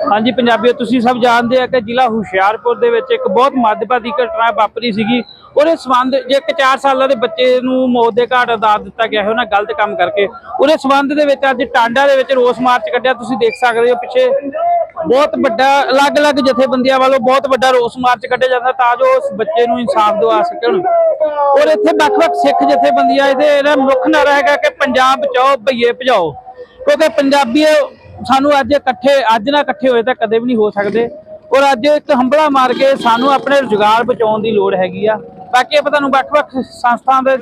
ਹਾਂਜੀ ਪੰਜਾਬੀਓ, ਤੁਸੀਂ ਸਭ ਜਾਣਦੇ ਆ ਕਿ ਜ਼ਿਲ੍ਹਾ ਹੁਸ਼ਿਆਰਪੁਰ ਦੇ ਵਿੱਚ ਇੱਕ ਬਹੁਤ ਮੱਧਭਾਗੀ ਘਟਨਾ ਵਾਪਰੀ ਸੀਗੀ। ਉਹਦੇ ਸਬੰਧ ਜੇ ਇੱਕ 4 ਸਾਲਾਂ ਦੇ ਬੱਚੇ ਨੂੰ ਮੌਤ ਦੇ ਘਾਟ ਉਤਾਰ ਦਿੱਤਾ ਗਿਆ ਹੈ, ਉਹਨਾਂ ਗਲਤ ਕੰਮ ਕਰਕੇ। ਉਹਦੇ ਸਬੰਧ ਦੇ ਵਿੱਚ ਅੱਜ ਟਾਂਡਾ ਦੇ ਵਿੱਚ ਰੋਸ ਮਾਰਚ ਕੱਢਿਆ। ਤੁਸੀਂ ਦੇਖ ਸਕਦੇ ਹੋ ਪਿੱਛੇ ਬਹੁਤ ਵੱਡਾ, ਅਲੱਗ-ਅਲੱਗ ਜਥੇਬੰਦੀਆਂ ਵੱਲੋਂ ਬਹੁਤ ਵੱਡਾ ਰੋਸ ਮਾਰਚ ਕੱਢਿਆ ਜਾਂਦਾ ਤਾਂ ਜੋ ਉਸ ਬੱਚੇ ਨੂੰ ਇਨਸਾਫ ਦਿਵਾ ਸਕਣ। ਔਰ ਇੱਥੇ ਵੱਖ-ਵੱਖ ਸਿੱਖ ਜਥੇਬੰਦੀਆਂ, ਇਹਦੇ ਇਹਦਾ ਮੁੱਖ ਨਾਰਾ ਹੈਗਾ ਕਿ ਪੰਜਾਬ ਬਚਾਓ, ਭਈਏ ਭਜਾਓ। ਕਿਉਂਕਿ ਪੰਜਾਬੀ ਸਾਨੂੰ ਅੱਜ ਇਕੱਠੇ, ਅੱਜ ਨਾ ਇਕੱਠੇ ਹੋਏ ਤਾਂ ਕਦੇ ਵੀ ਨਹੀਂ ਹੋ ਸਕਦੇ। ਔਰ ਅੱਜ ਇੱਕ ਹੰਬਲਾ ਮਾਰ ਕੇ ਸਾਨੂੰ ਆਪਣੇ ਰੁਜ਼ਗਾਰ ਬਚਾਉਣ ਦੀ ਲੋੜ ਹੈਗੀ ਆ। ਬਾਕੀ ਆਪਾਂ ਤੁਹਾਨੂੰ ਵੱਖ-ਵੱਖ ਸੰਸਥਾਵਾਂ ਦੇ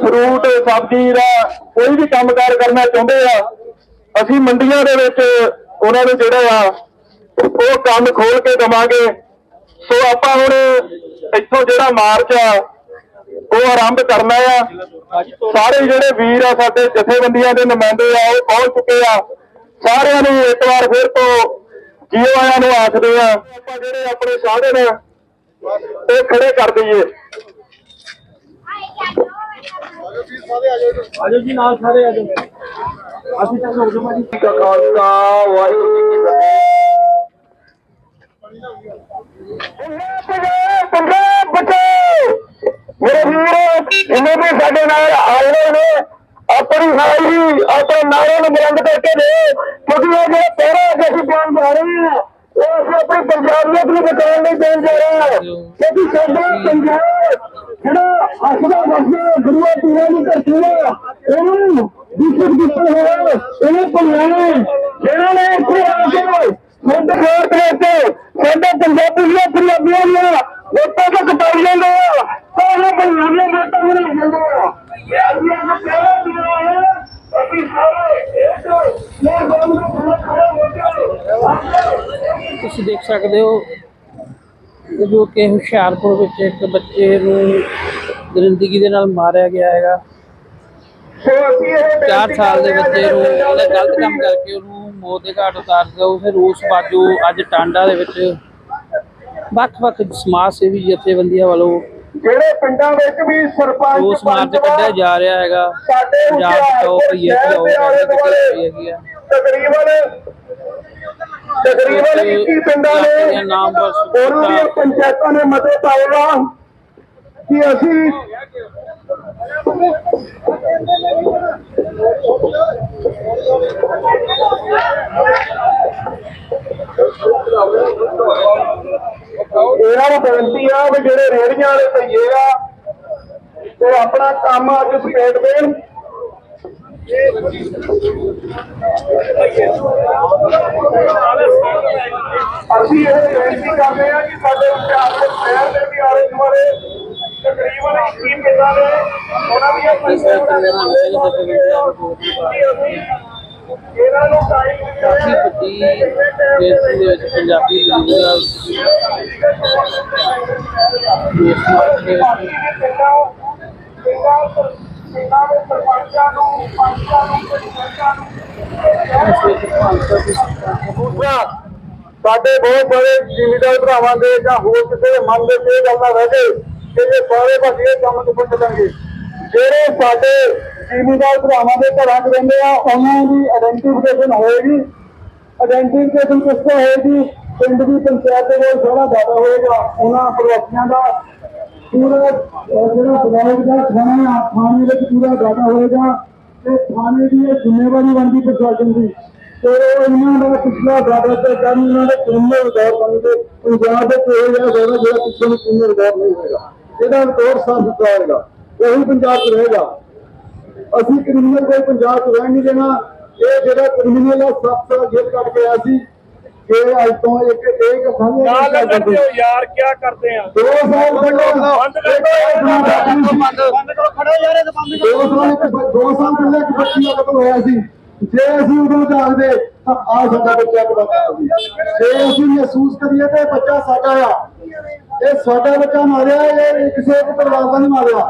ਫਰੂਟ ਸਬਜ਼ੀ ਦਾ ਕੋਈ ਵੀ ਕੰਮਕਾਰ ਕਰਨਾ ਚਾਹੁੰਦੇ ਆ, ਅਸੀਂ ਮੰਡੀਆਂ ਦੇ ਵਿੱਚ ਉਹਨਾਂ ਨੂੰ ਜਿਹੜਾ ਆ, ਉਹ ਕੰਮ ਖੋਲ ਕੇ ਦਵਾਂਗੇ। ਸੋ ਆਪਾਂ ਹੁਣ ਇੱਥੋਂ ਜਿਹੜਾ ਮਾਰਚ ਆ ਉਹ ਆਰੰਭ ਕਰਨਾ ਆ। ਸਾਰੇ ਜਿਹੜੇ ਵੀਰ ਆ ਸਾਡੇ ਜਥੇਬੰਦੀਆਂ ਦੇ ਨੁਮਾਇੰਦੇ ਆ ਉਹ ਪਹੁੰਚ ਚੁੱਕੇ ਆ। ਸਾਰਿਆਂ ਨੂੰ ਇੱਕ ਵਾਰ ਫਿਰ ਤੋਂ ਜੀਓ ਆਇਆਂ ਨੂੰ ਆਖਦੇ ਆ ਆਪਾਂ ਜਿਹੜੇ ਆਪਣੇ ਸਾਧਨ ਆ ਉਹ ਖੜੇ ਕਰ ਦਈਏ। ਆਜੋ ਜੀ ਨਾਲ ਸਾਰੇ ਆਜੋ ਅਸੀਂ ਤਾਂ ਹੋ ਜਾਵਾਂ ਜੀ। ਜੀ ਕਾ ਖਾਲਸਾ ਵਾਹਿਗੁਰੂ ਜੀ ਕੀ ਫਤਿਹ ਪੰਜਾਬ ਬਚਾਓ ਮੇਰੇ ਵੀਰੋ ਜਿੰਨੇ ਵੀ ਸਾਡੇ ਨਾਲ ਆਏ ਹੋਏ ਨੇ ਆਪਣੀ ਹਾਜ਼ਰੀ ਆਪਣੇ ਨਾਰੇ ਨੂੰ ਬੁਲੰਦ ਕਰਕੇ ਦੇ। ਕਿਉਂਕਿ ਇਹ ਜਿਹੜਾ ਪਹਿਰਾ ਅੱਜ ਅਸੀਂ ਬਿਆਨ ਜਾ ਰਹੇ ਹਾਂ ਉਹ ਅਸੀਂ ਆਪਣੀ ਪੰਜਾਬੀਅਤ ਨੂੰ ਬਚਾਉਣ ਲਈ ਦੇਣ ਜਾ ਰਹੇ ਹਾਂ। ਕਿਉਂਕਿ ਸਾਡਾ ਪੰਜਾਬ ਜਿਹੜਾ ਹੱਸਦਾ ਵਸਦਾ ਗੁਰੂਆਂ ਪੀਰਾਂ ਦੀ ਧਰਤੀ ਹੈ ਇਹਨੂੰ ਵਿਸ਼ਵ ਕੀਤਾ ਹੋਇਆ ਇਹਨੇ ਪੰਜਾਬੀ ਜਿਹੜਾ ਨੇ ਇੱਥੇ ਆ ਕੇ ਸਾਡੇ ਭਾਰਤ ਵਿੱਚ ਸਾਡੇ ਪੰਜਾਬੀ ਦੀਆਂ ਪੰਜਾਬੀਆਂ ਦੀਆਂ ਵੋਟਾਂ ਤੋਂ ਕਟਾਈ ਜਾਂਦੇ ਆ ਤਾਂ ਉਹ ਪੰਜਾਬੀ ਵੋਟਾਂ ਨੂੰ ਨਹੀਂ ਜਾਂਦੇ ਆ ਇਹ ਅਸੀਂ ਅੱਜ ਪਹਿਲਾ ਦਿਨ ਆਇਆ ਅਸੀਂ ਸਾਰੇ ਇੱਕ ਇਹ ਬੰਦ ਨੂੰ ਖੜਾ ਹੋ ਕੇ ਤੁਸੀਂ ਦੇਖ ਸਕਦੇ ਹੋ। ਜੋ ਕਿ ਹੁਸ਼ਿਆਰਪੁਰ ਵਿੱਚ ਇੱਕ ਬੱਚੇ ਨੂੰ ਜ਼ਿੰਦਗੀ ਦੇ ਨਾਲ ਮਾਰਿਆ ਗਿਆ ਹੈਗਾ। ਸੋ ਅਸੀਂ ਇਹ 4 ਸਾਲ ਦੇ ਬੱਚੇ ਨੂੰ ਉਹਨੇ ਗਲਤ ਕੰਮ ਕਰਕੇ ਉਹਨੂੰ ਮੌਤ ਦੇ ਘਾਟ ਉਤਾਰ ਦਿੱਤਾ। ਉਹ ਫਿਰ ਰੋਸ ਬਾਜੂ ਅੱਜ ਟਾਂਡਾ ਦੇ ਵਿੱਚ ਵੱਖ-ਵੱਖ ਸਮਾਜ ਸੇਵੀ ਜਥੇਬੰਦੀਆਂ ਵੱਲੋਂ ਜਿਹੜੇ ਪਿੰਡਾਂ ਵਿੱਚ ਵੀ ਸਰਪੰਚ ਰੋਸ ਮਾਰਚ ਕੱਢਿਆ ਜਾ ਰਿਹਾ ਹੈਗਾ। ਸਾਡੇ ਪੰਜਾਬ ਕਿ ਹੈਗੀ ਆ। ਤਕਰੀਬਨ ਤਕਰੀਬਨ 21 ਪਿੰਡਾਂ ਨੇ ਉਹਨਾਂ ਦੀਆਂ ਪੰਚਾਇਤਾਂ ਨੇ ਮਤੇ ਪਾਏਗਾ ਕਿ ਅਸੀਂ ਇਹਨਾਂ ਨੂੰ ਬੇਨਤੀ ਆ ਵੀ ਜਿਹੜੇ ਰੇੜੀਆਂ ਵਾਲੇ ਭਈਏ ਆ ਤੇ ਆਪਣਾ ਕੰਮ ਅੱਜ ਸਪੇਟ ਦੇਣ। ਅਸੀਂ ਇਹ ਬੇਨਤੀ ਕਰਦੇ ਆ ਕਿ ਸਾਡੇ ਹੁਸ਼ਿਆਰਪੁਰ ਸ਼ਹਿਰ ਦੇ ਵੀ ਆਲੇ ਦੁਆਲੇ ਤਕਰੀਬਨ 21 ਪਿੰਡਾਂ ਨੇ ਉਹਨਾਂ ਦੀਆਂ ਪੰਚਾਇਤਾਂ ਨੇ ਇਹਨਾਂ ਨੂੰ ਟਾਈਮ ਕਾਫੀ ਵੱਡੀ ਗਿਣਤੀ ਦੇ ਵਿੱਚ ਪੰਜਾਬੀ ਲੀਡਰ ਰੋਸ ਮਾਰਚ ਦੇ ਵਿੱਚ ਦੇ ਸਰਪੰਚਾਂ ਨੂੰ ਪੰਚਾਂ ਨੂੰ ਪੰਚਾਇਤਾਂ ਨੂੰ ਸਾਡੇ ਬਹੁਤ ਬੜੇ ਜ਼ਿਮੀਦਾਰ ਭਰਾਵਾਂ ਦੇ ਜਾਂ ਹੋਰ ਕਿਸੇ ਦੇ ਮਨ ਦੇ ਤੇ ਗੱਲ ਨਾ ਰਹਿ ਗਏ ਕਿ ਇਹ ਸਾਰੇ ਪਾਸੇ ਕੰਮ ਕਿੱਥੋਂ ਚੱਲਣਗੇ ਜਿਹੜੇ ਸਾਡੇ ਜ਼ਿਮੀਦਾਰ ਭਰਾਵਾਂ ਦੇ ਘਰਾਂ 'ਚ ਰਹਿੰਦੇ ਆ, ਉਹਨਾਂ ਦੀ ਆਇਡੈਂਟੀਫਿਕੇਸ਼ਨ ਹੋਏਗੀ। ਆਇਡੈਂਟੀਫਿਕੇਸ਼ਨ ਕਿਸ ਤਰ੍ਹਾਂ ਹੋਏਗੀ? ਪਿੰਡ ਦੀ ਪੰਚਾਇਤ ਦੇ ਕੋਲ ਸੋਹਣਾ ਡਾਟਾ ਹੋਏਗਾ, ਉਹਨਾਂ ਪ੍ਰਵਾਸੀਆਂ ਦਾ ਪੂਰਾ ਜਿਹੜਾ ਬਲੌਗ ਦਾ ਥਾਣਾ ਆ, ਵਿੱਚ ਪੂਰਾ ਡਾਟਾ ਹੋਏਗਾ ਤੇ ਥਾਣੇ ਦੀ ਇਹ ਜ਼ਿੰਮੇਵਾਰੀ ਬਣਦੀ ਪ੍ਰਸ਼ਾਸਨ ਦੀ। ਤੇ ਇਹਨਾਂ ਦਾ ਪਿਛਲਾ ਡਾਟਾ ਤੇ ਕਰਨ ਇਹਨਾਂ ਦੇ ਕ੍ਰਿਮੀਨਲ ਰਿਕਾਰਡ ਬਣਦੇ ਪੰਜਾਬ ਦੇ ਕੋਈ ਜਿਹੜਾ ਹੋਏਗਾ ਜਿਹੜਾ ਪਿਛਲੇ ਨੂੰ ਕ੍ਰਿਮੀਨਲ ਰਿਕਾਰਡ ਨਹੀਂ ਹੋਏਗਾ। ਇਹਦਾ ਰਿਕਾਰਡ ਸਾਫ਼ ਸੁਥਰਾ ਹੋਏਗਾ। ਉਹੀ ਪੰਜਾਬ 'ਚ ਰਹੇਗਾ। ਅਸੀਂ ਕ੍ਰਿਮੀਨਲ ਕੋਈ ਪੰਜਾਬ 'ਚ ਰਹਿਣ ਨਹੀਂ ਦੇਣਾ। ਇਹ ਜਿਹੜਾ ਕ੍ਰਿਮੀਨਲ ਆ ਸੱਤ ਸਾਲ ਜੇਲ੍ਹ ਕੱਟ ਕੇ ਆਇਆ ਸੀ। ਇਹ ਅੱਜ ਤੋਂ ਇੱਕ ਇੱਕ ਸਾਂਝੇ ਨਾ ਲੱਗਦੇ ਹੋ ਯਾਰ ਕੀ ਕਰਦੇ ਆ? ਦੋ ਸਾਲ ਪਹਿਲਾਂ ਬੰਦ ਕਰੋ ਬੰਦ ਕਰੋ ਖੜੋ ਯਾਰ ਇਹ ਤਾਂ ਬੰਦ ਦੋ ਸਾਲ ਇੱਕ ਬ- ਦੋ ਸਾਲ ਪਹਿਲਾਂ ਇੱਕ ਬੱਚੀ ਦਾ ਕਤਲ ਹੋਇਆ ਸੀ। ਜੇ ਅਸੀਂ ਉਦੋਂ ਜਾਗਦੇ ਤਾਂ ਆ ਸਾਡਾ ਬੱਚਾ ਕਤਲ ਜੇ ਅਸੀਂ ਮਹਿਸੂਸ ਕਰੀਏ ਤੇ ਇਹ ਬੱਚਾ ਸਾਡਾ ਆ। ਇਹ ਸਾਡਾ ਬੱਚਾ ਮਾਰਿਆ ਇਹ ਕਿਸੇ ਇੱਕ ਪਰਿਵਾਰ ਦਾ ਨਹੀਂ ਮਾਰਿਆ।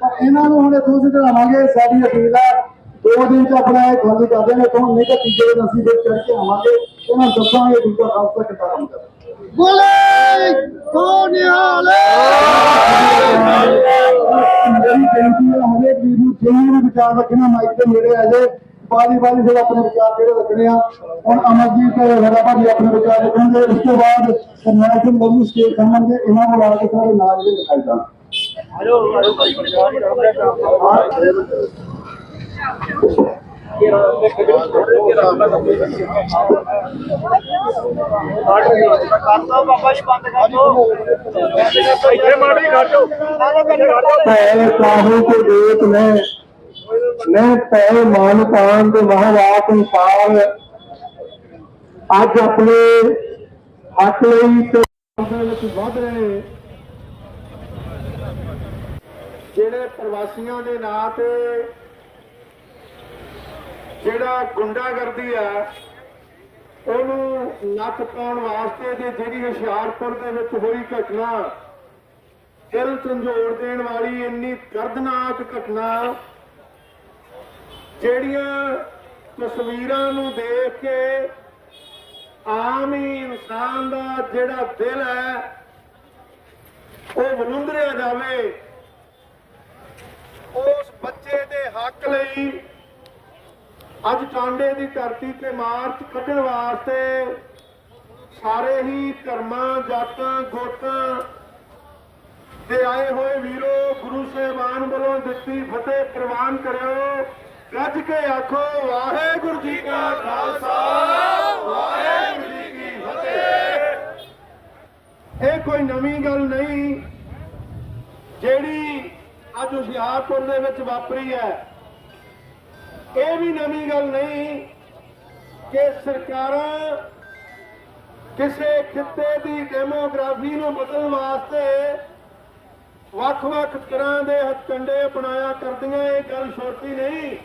ਤਾਂ ਇਹਨਾਂ ਨੂੰ ਹੁਣ ਇੱਥੋਂ ਅਸੀਂ ਚੜਾਵਾਂਗੇ ਸਾਡੀ ਅਪੀਲ ਹੈ ਦੋ ਦਿਨ ਚ ਆਪਣਾ ਇਹ ਖਾਲੀ ਕਰ ਦੇਣਾ ਤੋਂ ਨਹੀਂ ਤਾਂ ਤੀਜੇ ਦਿਨ ਅਸੀਂ ਫਿਰ ਚੜ ਕੇ ਆਵਾਂਗੇ ਉਹਨਾਂ ਨੂੰ ਦੱਸਾਂਗੇ ਦੂਜਾ ਖਾਲਸਾ ਕਿੱਦਾਂ ਕੰਮ ਕਰਦਾ ਬੋਲੇ ਮੇਰੀ ਬੇਨਤੀ ਹੈ ਹਰੇਕ ਵੀਰ ਨੂੰ ਜਿੰਨੇ ਵੀ ਵਿਚਾਰ ਰੱਖਣਾ ਮਾਈਕ ਤੇ ਨੇੜੇ ਆ ਜਾਏ ਬਾਜੀ ਬਾਜੀ ਫਿਰ ਆਪਣੇ ਵਿਚਾਰ ਜਿਹੜੇ ਰੱਖਣੇ ਆ। ਹੁਣ ਅਮਰਜੀਤ ਤੇ ਵੜਾ ਭਾਜੀ ਆਪਣੇ ਵਿਚਾਰ ਰੱਖਣਗੇ ਉਸ ਤੋਂ ਬਾਅਦ ਨੈਸ਼ਨਲ ਲੈਵਲ ਸਟੇਟ ਖੰਮਣਗੇ ਇਹਨਾਂ ਨੂੰ ਲਾ ਕੇ ਸਾਰੇ ਨਾਮ ਜਿਹੜੇ ਲਿਖਾਈ ਜਾਣ। ਕਰਦਾ ਬਾਬਾ ਜੀ ਭੈ ਕਾਹੂ ਕੋ ਦੇਖ ਲੈ ਮੈਂ ਭੈ ਮਾਨ ਤਾਨ ਦੇ ਮਹਾਵਾਕ ਅਨੁਸਾਰ ਅੱਜ ਆਪਣੇ ਹੱਕ ਲਈ ਤੇ ਵਿੱਚ ਵੱਧ ਰਹੇ ਜਿਹੜੇ ਪ੍ਰਵਾਸੀਆਂ ਦੇ ਨਾਂ ਤੇ ਜਿਹੜਾ ਗੁੰਡਾਗਰਦੀ ਆ, ਉਹਨੂੰ ਨੱਥ ਪਾਉਣ ਵਾਸਤੇ ਤੇ ਜਿਹੜੀ ਹੁਸ਼ਿਆਰਪੁਰ ਦੇ ਵਿੱਚ ਹੋਈ ਘਟਨਾ, ਦਿਲ ਝੰਜੋੜ ਦੇਣ ਵਾਲੀ ਇੰਨੀ ਦਰਦਨਾਕ ਘਟਨਾ, ਜਿਹੜੀਆਂ ਤਸਵੀਰਾਂ ਨੂੰ ਦੇਖ ਕੇ ਆਮ ਹੀ ਇਨਸਾਨ ਦਾ ਜਿਹੜਾ ਦਿਲ ਹੈ, ਉਹ ਵਲੁੰਦਰਿਆ ਜਾਵੇ। ਉਸ ਬੱਚੇ ਦੇ ਹੱਕ ਲਈ ਅੱਜ ਟਾਂਡੇ ਦੀ ਧਰਤੀ ਤੇ ਮਾਰਚ ਕੱਢਣ ਵਾਸਤੇ ਸਾਰੇ ਹੀ ਧਰਮਾਂ, ਜਾਤਾਂ, ਗੋਤਾਂ ਤੇ ਆਏ ਹੋਏ ਵੀਰੋ, ਗੁਰੂ ਸਾਹਿਬਾਨ ਵੱਲੋਂ ਦਿੱਤੀ ਫਤਿਹ ਪ੍ਰਵਾਨ ਕਰਿਓ। ਗੱਜ ਕੇ ਆਖੋ, ਵਾਹਿਗੁਰੂ ਜੀ ਕਾ ਖਾਲਸਾ, ਵਾਹਿਗੁਰੂ ਜੀ ਕੀ ਫਤਿਹ। ਇਹ ਕੋਈ ਨਵੀਂ ਗੱਲ ਨਹੀਂ, ਜਿਹੜੀ ਅੱਜ ਹੁਸ਼ਿਆਰਪੁਰ ਦੇ ਵਿੱਚ ਵਾਪਰੀ ਹੈ। ਇਹ ਵੀ ਨਵੀਂ ਗੱਲ ਨਹੀਂ ਕਿ ਸਰਕਾਰਾਂ ਕਿਸੇ ਖਿੱਤੇ ਦੀ ਡੈਮੋਗ੍ਰਾਫੀ ਨੂੰ ਬਦਲਣ ਵਾਸਤੇ ਵੱਖ-ਵੱਖ ਤਰ੍ਹਾਂ ਦੇ ਹਥਕੰਡੇ ਅਪਣਾਇਆ ਕਰਦੀਆਂ, ਇਹ ਗੱਲ ਛੋਟੀ ਨਹੀਂ।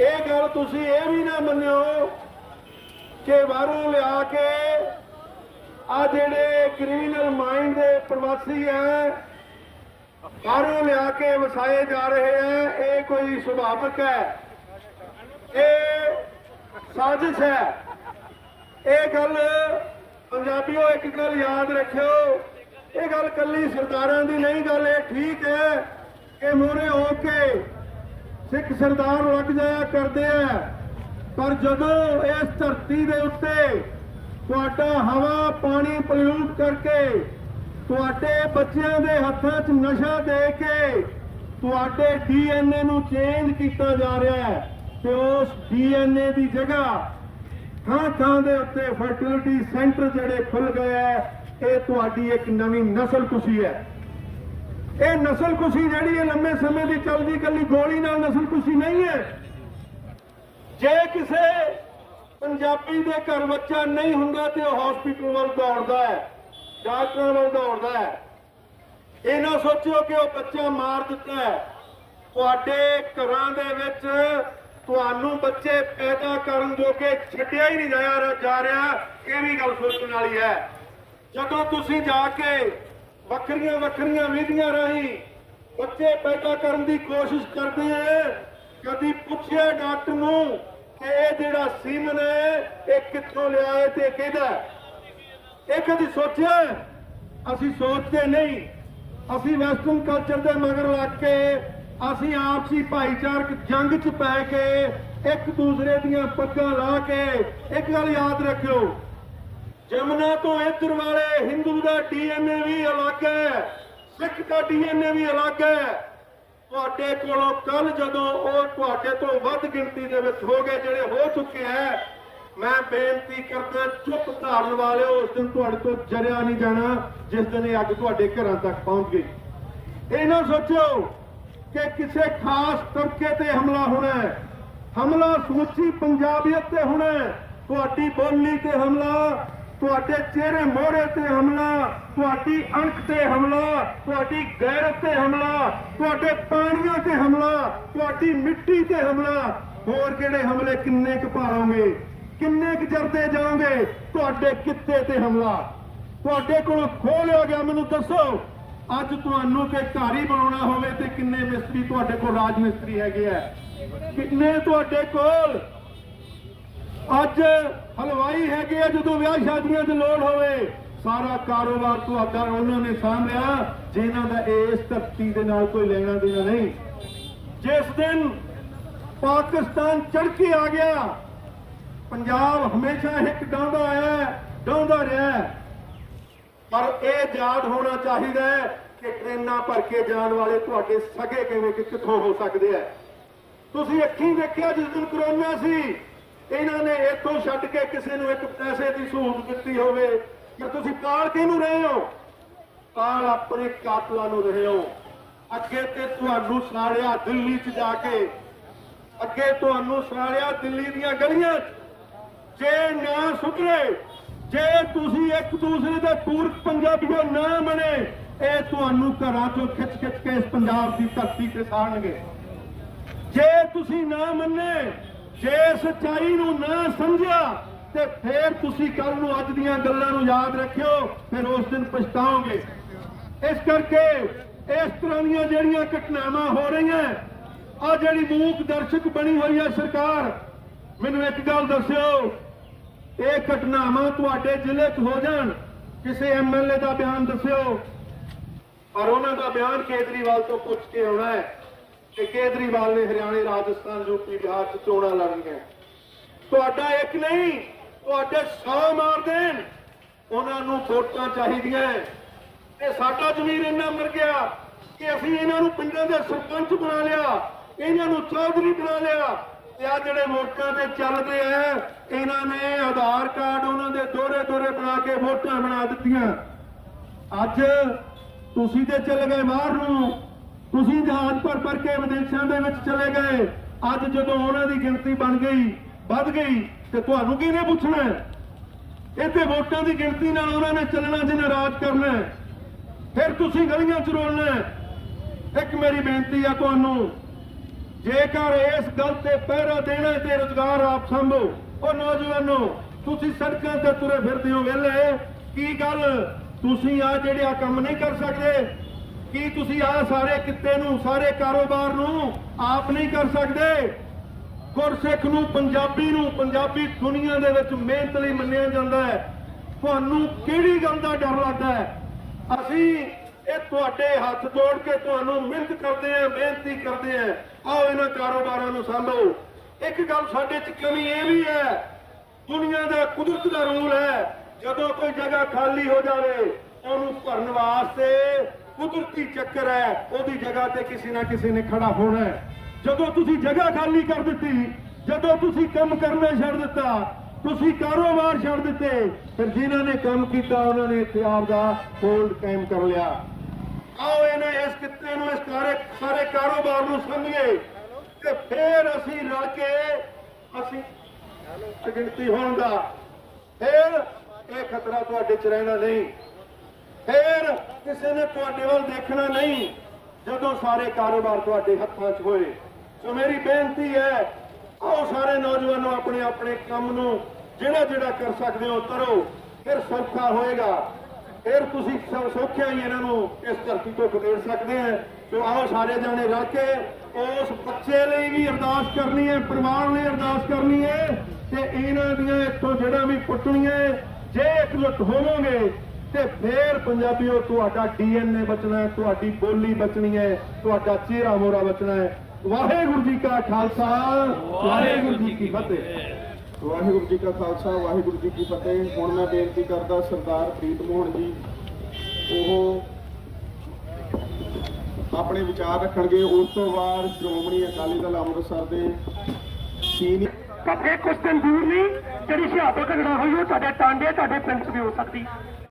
ਇਹ ਗੱਲ ਤੁਸੀਂ ਇਹ ਵੀ ਨਾ ਮੰਨਿਓ ਕਿ ਬਾਹਰੋਂ ਲਿਆ ਕੇ ਆ ਜਿਹੜੇ ਕ੍ਰਿਮੀਨਲ ਮਾਈਂਡ ਦੇ ਪ੍ਰਵਾਸੀ ਹੈ ਬਾਹਰੋਂ ਲਿਆ ਕੇ ਵਸਾਏ ਜਾ ਰਹੇ ਹੈ ਇਹ ਕੋਈ ਸੁਭਾਵਕ ਹੈ। ਇਹ ਸਾਜ਼ਿਸ਼ ਹੈ। ਇਹ ਗੱਲ ਪੰਜਾਬੀਓ, ਇੱਕ ਗੱਲ ਯਾਦ ਰੱਖਿਓ। ਇਹ ਗੱਲ ਕੱਲੀ ਸਰਦਾਰਾਂ ਦੀ ਨਹੀਂ, ਗੱਲ ਇਹ ਠੀਕ ਹੈ ਕਿ ਮੋਰੇ ਹੋ ਕੇ ਸਿੱਖ ਸਰਦਾਰ ਲੱਗ ਜਾਇਆ ਕਰਦੇ ਆ। ਪਰ ਜਦੋਂ ਇਸ ਧਰਤੀ ਦੇ ਉੱਤੇ ਤੁਹਾਡਾ ਹਵਾ, ਪਾਣੀ ਪੋਲਿਊਟ ਕਰਕੇ ਤੁਹਾਡੇ ਬੱਚਿਆਂ ਦੇ ਹੱਥਾਂ 'ਚ ਨਸ਼ਾ ਦੇ ਕੇ ਤੁਹਾਡੇ ਡੀਐਨਏ ਨੂੰ ਚੇਂਜ ਕੀਤਾ ਜਾ ਰਿਹਾ ਹੈ ਤੇ ਉਸ ਡੀਐਨਏ ਦੀ ਜਗ੍ਹਾ ਥਾਂ ਥਾਂ ਦੇ ਉੱਤੇ ਫਰਟੀਲਿਟੀ ਸੈਂਟਰ ਜਿਹੜੇ ਖੁੱਲ ਗਏ ਹੈ, ਇਹ ਤੁਹਾਡੀ ਇੱਕ ਨਵੀਂ ਨਸਲ ਕੁਸ਼ੀ ਹੈ। ਇਹ ਨਸਲ ਕੁਸ਼ੀ ਜਿਹੜੀ ਹੈ ਲੰਮੇ ਸਮੇਂ ਦੀ ਚੱਲਦੀ ਕੱਲੀ ਗੋਲੀ ਨਾਲ ਨਸਲ ਕੁਸ਼ੀ ਨਹੀਂ ਹੈ। ਜੇ ਕਿਸੇ ਪੰਜਾਬੀ ਦੇ ਘਰ ਬੱਚਾ ਨਹੀਂ ਹੁੰਦਾ ਤੇ ਉਹ ਹਸਪੀਟਲ ਵੱਲ ਦੌੜਦਾ ਹੈ ਡਾਕਟਰਾਂ ਨੂੰ ਦੌੜਦਾ ਹੈ। ਇਹ ਨਾ ਸੋਚਿਓ ਕਿ ਉਹ ਬੱਚਾ ਮਾਰ ਦਿੱਤਾ ਹੈ। ਤੁਹਾਡੇ ਘਰਾਂ ਦੇ ਵਿੱਚ ਤੁਹਾਨੂੰ ਬੱਚੇ ਪੈਦਾ ਕਰਨ ਜੋਗੇ ਛੱਡਿਆ ਹੀ ਨਹੀਂ ਜਾ ਜਾ ਰਿਹਾ। ਇਹ ਵੀ ਗੱਲ ਸੋਚਣ ਵਾਲੀ ਹੈ। ਜਦੋਂ ਤੁਸੀਂ ਜਾ ਕੇ ਵੱਖਰੀਆਂ ਵੱਖਰੀਆਂ ਵਿਧੀਆਂ ਰਾਹੀਂ ਬੱਚੇ ਪੈਦਾ ਕਰਨ ਦੀ ਕੋਸ਼ਿਸ਼ ਕਰਦੇ ਆ ਕਦੀ ਪੁੱਛਿਆ ਡਾਕਟਰ ਨੂੰ ਕਿ ਇਹ ਜਿਹੜਾ ਸੀਮਨ ਹੈ, ਇਹ ਕਿੱਥੋਂ ਲਿਆ ਹੈ ਤੇ ਕਿਹਦਾ ਇਹ ਕਦੀ ਸੋਚਿਆ? ਅਸੀਂ ਸੋਚਦੇ ਨਹੀਂ। ਅਸੀਂ ਵੈਸਟਰਨ ਕਲਚਰ ਦੇ ਮਗਰ ਲੱਗ ਕੇ, ਅਸੀਂ ਆਪਸੀ ਭਾਈਚਾਰਕ ਜੰਗ 'ਚ ਪੈ ਕੇ, ਇੱਕ ਦੂਸਰੇ ਦੀਆਂ ਪੱਗਾਂ ਲਾ ਕੇ, ਇੱਕ ਗੱਲ ਯਾਦ ਰੱਖਿਓ। ਜਮਨਾ ਤੋਂ ਇੱਧਰ ਵਾਲੇ ਹਿੰਦੂ ਦਾ ਡੀਐਨਏ ਵੀ ਅਲੱਗ ਹੈ। ਸਿੱਖ ਦਾ ਡੀਐਨਏ ਵੀ ਅਲੱਗ ਹੈ। ਤੁਹਾਡੇ ਕੋਲੋਂ ਕੱਲ ਜਦੋਂ ਉਹ ਤੁਹਾਡੇ ਤੋਂ ਵੱਧ ਗਿਣਤੀ ਦੇ ਵਿੱਚ ਹੋ ਗਏ, ਜਿਹੜੇ ਹੋ ਚੁੱਕੇ ਹੈ ਮੈਂ ਬੇਨਤੀ ਕਰਦਾ, ਚੁੱਪ ਧਾਰਨ ਵਾਲਿਓ, ਉਸ ਦਿਨ ਤੁਹਾਡੇ ਤੋਂ ਜਰਿਆ ਨਹੀਂ ਜਾਣਾ, ਜਿਸ ਦਿਨ ਇਹ ਅੱਗ ਤੁਹਾਡੇ ਘਰਾਂ ਤੱਕ ਪਹੁੰਚ ਗਈ। ਇਹ ਨਾ ਸੋਚੋ ਕਿ ਕਿਸੇ ਖਾਸ ਤਬਕੇ ਤੇ ਹਮਲਾ ਹੋਣਾ ਹੈ। ਹਮਲਾ ਸਮੁੱਚੀ ਪੰਜਾਬੀਅਤ ਤੇ ਹੋਣਾ ਹੈ। ਤੁਹਾਡੀ ਬੋਲੀ ਤੇ ਹਮਲਾ, ਤੁਹਾਡੇ ਚਿਹਰੇ ਮੋਹਰੇ ਤੇ ਹਮਲਾ, ਤੁਹਾਡੀ ਅਣਖ ਤੇ ਹਮਲਾ, ਤੁਹਾਡੀ ਗੈਰਤ ਤੇ ਹਮਲਾ, ਤੁਹਾਡੇ ਪਾਣੀਆਂ ਤੇ ਹਮਲਾ, ਤੁਹਾਡੀ ਮਿੱਟੀ ਤੇ ਹਮਲਾ। ਹੋਰ ਕਿਹੜੇ ਹਮਲੇ ਕਿੰਨੇ ਕੁ ਭਾਲੋਗੇ ਕਿੰਨੇ ਕੁ ਜਰਦੇ ਜਾਓਗੇ? ਤੁਹਾਡੇ ਕਿੱਤੇ ਤੇ ਹਮਲਾ। ਤੁਹਾਡੇ ਕੋਲ ਖੋਹ ਲਿਆ ਗਿਆ, ਮੈਨੂੰ ਦੱਸੋ। ਅੱਜ ਤੁਹਾਨੂੰ ਕਿ ਘਰ ਹੀ ਬਣਾਉਣਾ ਹੋਵੇ ਤੇ ਕਿੰਨੇ ਮਿਸਤਰੀ ਤੁਹਾਡੇ ਕੋਲ ਰਾਜ ਮਿਸਤਰੀ ਹੈਗੇ ਆ? ਕਿੰਨੇ ਤੁਹਾਡੇ ਕੋਲ? ਅੱਜ ਹਲਵਾਈ ਹੈਗੇ ਆ ਜਦੋਂ ਵਿਆਹ ਸ਼ਾਦੀਆਂ 'ਚ ਲੋੜ ਹੋਵੇ। ਸਾਰਾ ਕਾਰੋਬਾਰ ਤੁਹਾਡਾ ਉਹਨਾਂ ਨੇ ਸਾਂਭਿਆ ਜਿਨ੍ਹਾਂ ਦਾ ਇਸ ਧਰਤੀ ਦੇ ਨਾਲ ਕੋਈ ਲੈਣਾ ਦੇਣਾ ਨਹੀਂ। ਜਿਸ ਦਿਨ ਪਾਕਿਸਤਾਨ ਚੜ ਕੇ ਆ ਗਿਆ ਪੰਜਾਬ ਹਮੇਸ਼ਾ ਇੱਕ ਡਾਉਂਦਾ ਆਇਆ ਹੈ, ਡਾਉਂਦਾ ਰਿਹਾ ਪਰ ਇਹ ਯਾਦ ਹੋਣਾ ਚਾਹੀਦਾ ਹੈ ਕਿ ਟ੍ਰੇਨਾਂ ਭਰ ਕੇ ਜਾਣ ਵਾਲੇ ਤੁਹਾਡੇ ਸਗੇ ਕਿਵੇਂ ਕਿੱਥੋਂ ਹੋ ਸਕਦੇ ਆ। ਤੁਸੀਂ ਅੱਖੀਂ ਵੇਖਿਆ ਜਿਸ ਦਿਨ ਕਰੋਨਾ ਸੀ ਇਹਨਾਂ ਨੇ ਇੱਥੋਂ ਛੱਡ ਕੇ ਕਿਸੇ ਨੂੰ ਇੱਕ ਪੈਸੇ ਦੀ ਸਹੂਲਤ ਦਿੱਤੀ ਹੋਵੇ। ਕਿ ਤੁਸੀਂ ਕਾਲ ਕਿਹਨੂੰ ਰਹੇ ਹੋ? ਕਾਲ ਆਪਣੇ ਕਾਤਲਾਂ ਨੂੰ ਰਹੇ ਹੋ। ਅੱਗੇ ਤੇ ਤੁਹਾਨੂੰ ਸਾੜਿਆ ਦਿੱਲੀ 'ਚ ਜਾ ਕੇ ਅੱਗੇ ਤੁਹਾਨੂੰ ਸਾੜਿਆ ਦਿੱਲੀ ਦੀਆਂ ਗਲੀਆਂ 'ਚ ਜੇ ਨਾ ਸੁਧਰੇ, ਜੇ ਤੁਸੀਂ ਇੱਕ ਦੂਸਰੇ ਦੇ ਪੂਰਕ ਪੰਜਾਬੀਓ ਨਾ ਬਣੇ, ਇਹ ਤੁਹਾਨੂੰ ਘਰਾਂ ਚੋਂ ਖਿੱਚ ਖਿੱਚ ਕੇ ਇਸ ਪੰਜਾਬ ਦੀ ਧਰਤੀ ਤੇ ਸਾੜਨਗੇ। ਜੇ ਤੁਸੀਂ ਨਾ ਮੰਨੇ, ਜੇ ਸੱਚਾਈ ਨੂੰ ਨਾ ਸਮਝਿਆ, ਤੇ ਫਿਰ ਤੁਸੀਂ ਕੱਲ ਨੂੰ ਅੱਜ ਦੀਆਂ ਗੱਲਾਂ ਨੂੰ ਯਾਦ ਰੱਖਿਓ, ਫਿਰ ਉਸ ਦਿਨ ਪਛਤਾਓਗੇ। ਇਸ ਕਰਕੇ ਇਸ ਤਰ੍ਹਾਂ ਦੀਆਂ ਜਿਹੜੀਆਂ ਘਟਨਾਵਾਂ ਹੋ ਰਹੀਆਂ ਆ ਜਿਹੜੀ ਮੂਕ ਦਰਸ਼ਕ ਬਣੀ ਹੋਈ ਹੈ ਸਰਕਾਰ, ਮੈਨੂੰ ਇੱਕ ਗੱਲ ਦੱਸਿਓ ਇਹ ਘਟਨਾਵਾਂ ਤੁਹਾਡੇ ਜ਼ਿਲ੍ਹੇ 'ਚ ਹੋ ਜਾਣ। ਕਿਸੇ ਐਮਐਲਏ ਦਾ ਬਿਆਨ ਦੱਸਿਓ। ਪਰ ਉਹਨਾਂ ਦਾ ਬਿਆਨ ਕੇਜਰੀਵਾਲ ਤੋਂ ਪੁੱਛ ਕੇ ਆਉਣਾ ਹੈ ਕਿ ਕੇਜਰੀਵਾਲ ਨੇ ਹਰਿਆਣੇ, ਰਾਜਸਥਾਨ ਯੂਪੀ ਬਿਹਾਰ 'ਚ ਚੋਣਾਂ ਲੜਨੀਆਂ ਤੁਹਾਡਾ ਇੱਕ ਨਹੀਂ, ਤੁਹਾਡੇ 100 ਮਾਰ ਦੇਣ। ਉਹਨਾਂ ਨੂੰ ਵੋਟਾਂ ਚਾਹੀਦੀਆਂ ਤੇ ਸਾਡਾ ਜ਼ਮੀਰ ਇੰਨਾ ਮਰ ਗਿਆ ਕਿ ਅਸੀਂ ਇਹਨਾਂ ਨੂੰ ਪਿੰਡਾਂ ਦੇ ਸਰਪੰਚ ਬਣਾ ਲਿਆ, ਇਹਨਾਂ ਨੂੰ ਚੌਧਰੀ ਬਣਾ ਲਿਆ। ਤੇ ਆ ਜਿਹੜੇ ਵੋਟਾਂ ਤੇ ਚੱਲਦੇ ਆ, ਇਹਨਾਂ ਨੇ ਆਧਾਰ ਕਾਰਡ ਉਹਨਾਂ ਦੇ ਦੋਰੇ ਦੋਰੇ ਬਣਾ ਕੇ ਵੋਟਾਂ ਬਣਾ ਦਿੱਤੀਆਂ। ਅੱਜ ਤੁਸੀਂ ਤੇ ਚਲੇ ਗਏ ਬਾਹਰ ਨੂੰ, ਤੁਸੀਂ ਜਹਾਜ਼ ਭਰ ਭਰ ਕੇ ਵਿਦੇਸ਼ਾਂ ਦੇ ਵਿੱਚ ਚਲੇ ਗਏ। ਅੱਜ ਜਦੋਂ ਉਹਨਾਂ ਦੀ ਗਿਣਤੀ ਬਣ ਗਈ, ਵੱਧ ਗਈ, ਤੇ ਤੁਹਾਨੂੰ ਕਿਹਨੇ ਪੁੱਛਣਾ? ਇੱਥੇ ਵੋਟਾਂ ਦੀ ਗਿਣਤੀ ਨਾਲ ਉਹਨਾਂ ਨੇ ਚੱਲਣਾ ਜਿਹਨੇ ਰਾਜ ਕਰਨਾ ਫਿਰ ਤੁਸੀਂ ਗਲੀਆਂ 'ਚ ਰੋਲਣਾ ਇੱਕ ਮੇਰੀ ਬੇਨਤੀ ਆ ਤੁਹਾਨੂੰ ਜੇਕਰ ਇਸ ਗੱਲ ਤੇ ਪਹਿਰਾ ਦੇਣਾ ਤੇ ਰੁਜ਼ਗਾਰ ਆਪ ਸੰਭੋ, ਉਹ ਨੌਜਵਾਨੋ, ਤੁਸੀਂ ਸੜਕਾਂ ਤੇ ਤੁਰੇ ਫਿਰਦੇ ਹੋ ਵੇਲੇ। ਕੀ ਗੱਲ? ਤੁਸੀਂ ਆ ਜਿਹੜੇ ਆ ਕੰਮ ਨਹੀਂ ਕਰ ਸਕਦੇ। ਕੀ ਤੁਸੀਂ ਆ ਸਾਰੇ ਕਿੱਤੇ ਨੂੰ, ਸਾਰੇ ਕਾਰੋਬਾਰ ਨੂੰ ਆਪ ਨਹੀਂ ਕਰ ਸਕਦੇ? ਗੁਰਸਿੱਖ ਨੂੰ, ਪੰਜਾਬੀ ਨੂੰ, ਪੰਜਾਬੀ ਦੁਨੀਆ ਦੇ ਵਿੱਚ ਮਿਹਨਤ ਲਈ ਮੰਨਿਆ ਜਾਂਦਾ ਹੈ। ਤੁਹਾਨੂੰ ਕਿਹੜੀ ਗੱਲ ਦਾ ਡਰ ਲੱਗਦਾ ਹੈ? ਅਸੀਂ ਇਹ ਤੁਹਾਡੇ ਹੱਥ ਜੋੜ ਕੇ ਤੁਹਾਨੂੰ ਮਿਹਨਤ ਕਰਦੇ ਆਂ ਬੇਨਤੀ ਕਰਦੇ ਆਂ ਆਓ ਇਹਨਾਂ ਕਾਰੋਬਾਰਾਂ ਨੂੰ ਸੰਭੋ। ਇੱਕ ਗੱਲ ਸਾਡੇ 'ਚ ਕਮੀ ਇਹ ਵੀ ਹੈ, ਦੁਨੀਆ ਦਾ ਕੁਦਰਤ ਦਾ ਰੂਲ ਹੈ, ਜਦੋਂ ਕੋਈ ਜਗ੍ਹਾ ਖਾਲੀ ਹੋ ਜਾਵੇ, ਉਹਨੂੰ ਭਰਨ ਵਾਸਤੇ ਕੁਦਰਤੀ ਚੱਕਰ ਹੈ, ਉਹਦੀ ਜਗ੍ਹਾ ਤੇ ਕਿਸੇ ਨਾ ਕਿਸੇ ਨੇ ਖੜਾ ਹੋਣਾ ਹੈ। ਜਦੋਂ ਤੁਸੀਂ ਜਗ੍ਹਾ ਖਾਲੀ ਕਰ ਦਿੱਤੀ, ਜਦੋਂ ਤੁਸੀਂ ਕੰਮ ਕਰਨਾ ਛੱਡ ਦਿੱਤਾ, ਤੁਸੀਂ ਕਾਰੋਬਾਰ ਛੱਡ ਦਿੱਤੇ, ਫਿਰ ਜਿਨ੍ਹਾਂ ਨੇ ਕੰਮ ਕੀਤਾ, ਉਹਨਾਂ ਨੇ ਇੱਥੇ ਆਪ ਦਾ ਹੋਲਡ ਕਾਇਮ ਕਰ ਲਿਆ। ਆਓ ਇਹਨੇ ਇਸ ਕਿੱਤੇ ਨੂੰ ਇਸ ਸਾਰੇ ਸਾਰੇ ਕਾਰੋਬਾਰ ਨੂੰ ਸਮਝੀਏ ਤੇ ਫਿਰ ਅਸੀਂ ਰਲ ਕੇ ਅਸੀਂ ਗਿਣਤੀ ਹੋਣ ਦਾ। ਫਿਰ ਇਹ ਖਤਰਾ ਤੁਹਾਡੇ ਚ ਰਹਿਣਾ ਨਹੀਂ। ਫਿਰ ਕਿਸੇ ਨੇ ਤੁਹਾਡੇ ਵੱਲ ਦੇਖਣਾ ਨਹੀਂ, ਜਦੋਂ ਸਾਰੇ ਕਾਰੋਬਾਰ ਤੁਹਾਡੇ ਹੱਥਾਂ 'ਚ ਹੋਏ। ਸੋ ਮੇਰੀ ਬੇਨਤੀ ਹੈ, ਆਓ ਸਾਰੇ ਨੌਜਵਾਨੋ ਆਪਣੇ ਆਪਣੇ ਕੰਮ ਨੂੰ ਜਿਹੜਾ ਜਿਹੜਾ ਕਰ ਸਕਦੇ ਹੋ ਕਰੋ ਫਿਰ ਸੌਖਾ ਹੋਏਗਾ। ਫਿਰ ਤੁਸੀਂ ਸੌ- ਹੀ ਇਹਨਾਂ ਨੂੰ ਇਸ ਧਰਤੀ ਤੋਂ ਖਦੇੜ ਸਕਦੇ ਆ। ਸੋ ਆਓ ਸਾਰੇ ਜਾਣੇ ਰਲ ਕੇ ਉਸ ਬੱਚੇ ਲਈ ਵੀ ਅਰਦਾਸ ਕਰਨੀ ਹੈ, ਪਰਿਵਾਰ ਲਈ ਅਰਦਾਸ ਕਰਨੀ ਹੈ ਤੇ ਇਹਨਾਂ ਦੀਆਂ ਇੱਥੋਂ ਜਿਹੜਾ ਵੀ ਪੁੱਟਣੀਆਂ ਜੇ ਇਕਜੁੱਟ ਹੋਵੋਗੇ ਤੇ ਫੇਰ ਪੰਜਾਬੀਓ, ਤੁਹਾਡਾ ਡੀਐਨਏ ਬਚਣਾ ਤੁਹਾਡੀ ਬੋਲੀ ਬਚਣੀ ਹੈ, ਤੁਹਾਡਾ ਚਿਹਰਾ ਮੋਰਾ ਬਚਣਾ ਹੈ। ਵਾਹਿਗੁਰੂ ਜੀ ਕਾ ਖਾਲਸਾ, ਵਾਹਿਗੁਰੂ ਜੀ ਕੀ ਫਤਿਹ। ਵਾਹਿਗੁਰੂ ਜੀ ਕਾ ਖਾਲਸਾ, ਵਾਹਿਗੁਰੂ ਜੀ ਕੀ ਫਤਿਹ। ਹੁਣ ਮੈਂ ਬੇਨਤੀ ਕਰਦਾ ਸਰਦਾਰ ਪ੍ਰੀਤ ਮੋਹਨ ਜੀ, ਉਹ ਆਪਣੇ ਵਿਚਾਰ ਰੱਖਣਗੇ। ਉਸ ਤੋਂ ਬਾਅਦ ਸ਼੍ਰੋਮਣੀ ਅਕਾਲੀ ਦਲ ਅੰਮ੍ਰਿਤਸਰ ਦੇ ਸੀਨੀਅਰ ਕਦੇ ਕੁਝ ਦਿਨ ਦੂਰ ਨਹੀਂ, ਜਿਹੜੀ ਸ਼ਹਾਦਤ ਘਟਨਾ ਹੋਈ ਉਹ ਤੁਹਾਡੇ ਟਾਂਡੇ, ਤੁਹਾਡੇ ਪਿੰਡ 'ਚ ਵੀ ਹੋ ਸਕਦੀ।